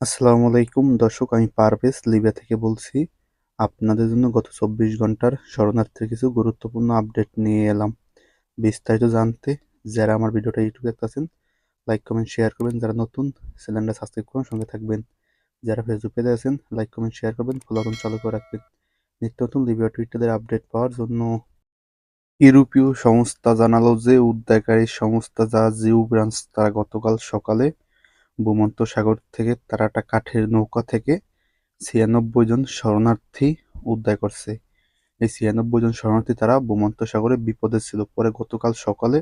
আসসালামু আলাইকুম। দর্শক, আমি পারভেজ লিবিয়া থেকে বলছি, আপনাদের জন্য গত চব্বিশ ঘণ্টার শরণার্থীর কিছু গুরুত্বপূর্ণ আপডেট নিয়ে এলাম। বিস্তারিত জানতে যারা আমার ভিডিওটা ইউটিউবে দেখতেছেন লাইক কমেন্ট শেয়ার করবেন। যারা নতুন চ্যানেলটা সাবস্ক্রাইব করুন, সঙ্গে থাকবেন। যারা ফেসবুক পেজে আছেন লাইক কমেন্ট শেয়ার করবেন ফলো চালু করে রাখবেন। নিত্য নতুন লিবিয়া টুইটারের আপডেট পাওয়ার জন্য ইউরোপীয় সংস্থা জানালো যে, উদ্ধারকারী সংস্থা যা জিউ ব্রাঞ্চ তারা গতকাল সকালে ভূমধ্যসাগর থেকে তারা একটা কাঠের নৌকা থেকে ছিয়ানব্বই জন শরণার্থী উদ্ধার করছে। এই ছিয়ানব্বই জন শরণার্থী তারা ভূমধ্যসাগরে বিপদে ছিল। পরে গতকাল সকালে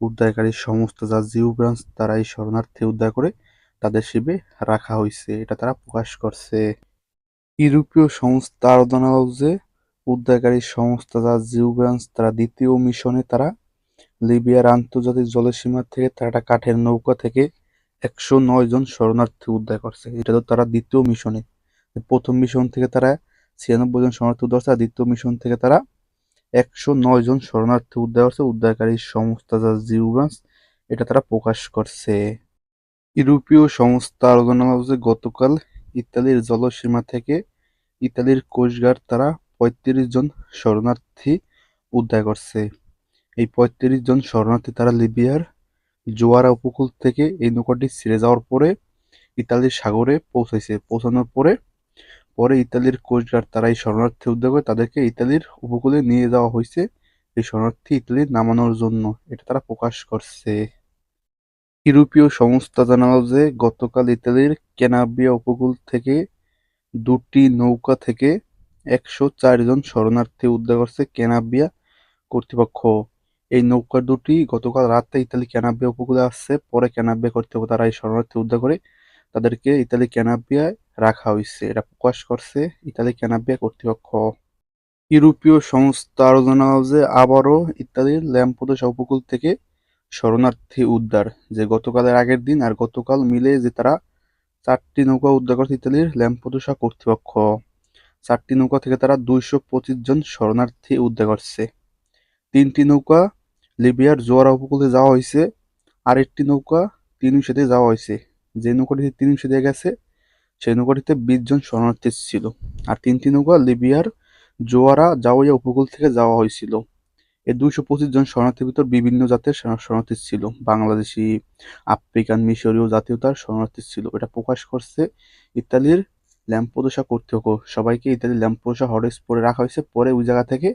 উদ্ধারকারী সমস্ত যা জিও ব্রাঞ্চ তারা এই শরণার্থী উদ্ধার করে তাদের শিবে রাখা হয়েছে। এটা তারা প্রকাশ করছে। ইউরোপীয় সংস্থা আরও জানালো যে উদ্ধারকারী সংস্থা যা জিও ব্রাঞ্চ তারা দ্বিতীয় মিশনে তারা লিবিয়ার আন্তর্জাতিক জলসীমা থেকে তারা একটা কাঠের নৌকা থেকে একশো নয় জন শরণার্থী উদ্ধার করছে। এটা তো তারা দ্বিতীয় মিশনে প্রথম মিশন থেকে তারা ছিয়ানব্বই জন শরণার্থী উদ্ধার করছে আর দ্বিতীয় মিশন থেকে তারা একশো নয় জন শরণার্থী উদ্ধার করছে। উদ্ধারকারী সংস্থা যা জিও এটা তারা প্রকাশ করছে। ইউরোপীয় সংস্থা আলোচনা হচ্ছে গতকাল ইতালির জলসীমা থেকে ইতালির কোস্টগার্ড তারা পঁয়ত্রিশ জন শরণার্থী উদ্ধার করছে। এই পঁয়ত্রিশ জন শরণার্থী তারা লিবিয়ার জোয়ারা উপকূল থেকে এই নৌকাটি ছেড়ে যাওয়ার পরে ইতালির সাগরে পৌঁছেছে। পৌঁছানোর পরে পরে ইতালির কোস্টগার্ড তারা এই শরণার্থী উদ্ধার করে তাদেরকে ইতালির উপকূলে নিয়ে যাওয়া হয়েছে। এই শরণার্থী ইতালির নামানোর জন্য। এটা তারা প্রকাশ করছে। ইউরোপীয় সংস্থা জানালো যে, গতকাল ইতালির ক্যানাবিয়া উপকূল থেকে দুটি নৌকা থেকে একশো চার জন শরণার্থী উদ্ধার করছে ক্যানাবিয়া কর্তৃপক্ষ। এই নৌকা দুটি গতকাল রাতে ইতালি ক্যানাবিয়া উপকূলে আসছে। পরে ক্যানাবিয়া কর্তৃপক্ষ তারা এই শরণার্থী উদ্ধার করে তাদেরকে ইতালি ক্যানাবিয়ায় রাখা হয়েছে। এটা প্রকাশ করছে ইতালি ক্যানাবিয়া কর্তৃপক্ষ। ইউরোপীয় সংস্থা আরও জানালো যে আবারও ইতালির ল্যাম্পোদোসা উপকূল থেকে শরণার্থী উদ্ধার, যে গতকালের আগের দিন আর গতকাল মিলে যে তারা চারটি নৌকা উদ্ধার করছে ইতালির ল্যাম্পোদোসা কর্তৃপক্ষ। চারটি নৌকা থেকে তারা দুইশো পঁচিশ জন শরণার্থী উদ্ধার করছে। তিনটি নৌকা লিবিয়ার জোয়ারা উপকূলে যাওয়া হয়েছে আর একটি নৌকা তিনুশাতে যাওয়া হয়েছে। যে নৌকাটিতে তিনুশে দিয়ে গেছে, সেই নৌকাটিতে বিশ জন শরণার্থী ছিল। আর তিনটি নৌকা লিবিয়ার জোয়ারা জাওয়া উপকূল থেকে যাওয়া হয়েছিল। এই দুইশো পঁচিশ জন শরণার্থীর ভিতর বিভিন্ন জাতের শরণার্থী ছিল। বাংলাদেশি, আফ্রিকান, মিশরীয় জাতীয়তার শরণার্থী ছিল। এটা প্রকাশ করছে ইতালির ল্যাম্পোদোসা কর্তৃপক্ষ। সবাইকে ইতালির ল্যাম্পোদোসা হটস্পটে রাখা হয়েছে। পরে ওই জায়গা থেকে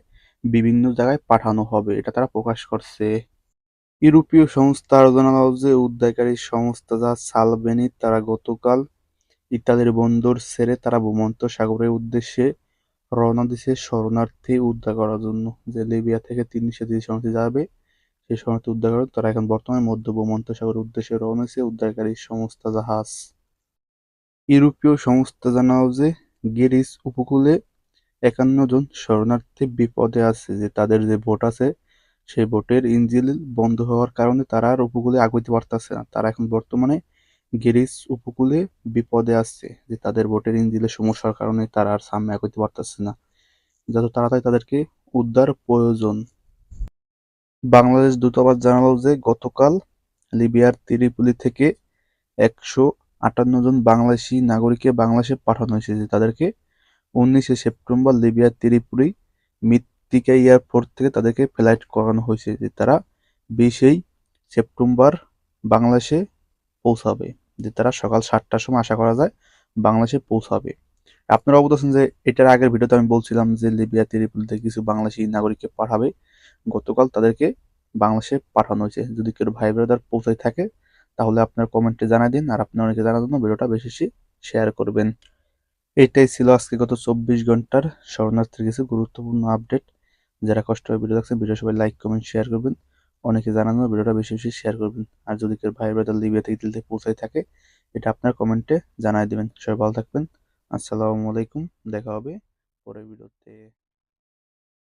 বিভিন্ন জায়গায় পাঠানো হবে। এটা তারা প্রকাশ করছে। ইউরোপীয় সংস্থা আরও যে উদ্ধারকারী সংস্থা যা সালবেনি তারা গতকাল ইতালির বন্দর ছেড়ে তারা ভূমন্ত সাগরের উদ্দেশ্যে রওনা দিছে শরণার্থী উদ্ধার করার জন্য। যে লিবিয়া থেকে তিনশো যে শরণার্থী যাবে, সেই শরণার্থী উদ্ধার করে তারা এখন বর্তমানে মধ্য ভূমন্ত সাগরের উদ্দেশ্যে রওনা দিছে উদ্ধারকারী সংস্থা জাহাজ। ইউরোপীয় সংস্থা জানাও যে গেরিস উপকূলে একান্ন জন শরণার্থী বিপদে আছে যে তাদের যে বোট আছে, সেই বোটের ইঞ্জিন বন্ধ হওয়ার কারণে তারা আর উপকূলে আগাইতে পারতেছে না। তারা এখন বর্তমানে গেরিস উপকূলে বিপদে আসছে যে তাদের বোটের ইঞ্জিনের সমস্যার কারণে তারা আর সামনে আগাইতে পারতেছে না। যত তাড়াতাড়ি তাদেরকে উদ্ধার প্রয়োজন। বাংলাদেশ দূতাবাস জানালো যে গতকাল লিবিয়ার ত্রিপুলি থেকে একশো আটান্ন জন বাংলাদেশি নাগরিককে বাংলাদেশে পাঠানো হয়েছে যে তাদেরকে উনিশে সেপ্টেম্বর লিবিয়ার ত্রিপুরি মৃত্তিকা এয়ারপোর্ট থেকে তাদেরকে ফ্লাইট করানো হয়েছে যে তারা বিশেই সেপ্টেম্বর বাংলাদেশে পৌঁছাবে, যে তারা সকাল সাতটার সময় আশা করা যায় বাংলাদেশে পৌঁছাবে। আপনারা অবগত আছেন যে এটার আগের ভিডিওতে আমি বলছিলাম যে লিবিয়া ত্রিপুলিতে কিছু বাংলাদেশি নাগরিককে পাঠাবে। গতকাল তাদেরকে বাংলাদেশে পাঠানো হয়েছে। যদি কেউ ভাই ব্রাদার পৌঁছায় থাকে, তাহলে আপনার কমেন্টে জানাই দিন আর আপনি অনেকে জানার জন্য ভিডিওটা বেশি শেয়ার করবেন। এটাই ছিল আজকে গত চব্বিশ ঘণ্টার শরণার্থীর কিছু গুরুত্বপূর্ণ আপডেট। যারা কষ্ট হয়ে ভিডিও দেখছেন ভিডিও সবাই লাইক কমেন্ট শেয়ার করবেন। অনেকে জানানো ভিডিওটা বেশি বেশি শেয়ার করবেন। আর যদি কেউ ভাই ব্রাদার লিবিয়া থেকে দিলতে পৌঁছাই থাকে, এটা আপনার কমেন্টে জানাই দেবেন। সবাই ভালো থাকবেন। আসসালামু আলাইকুম। দেখা হবে পরের ভিডিওতে।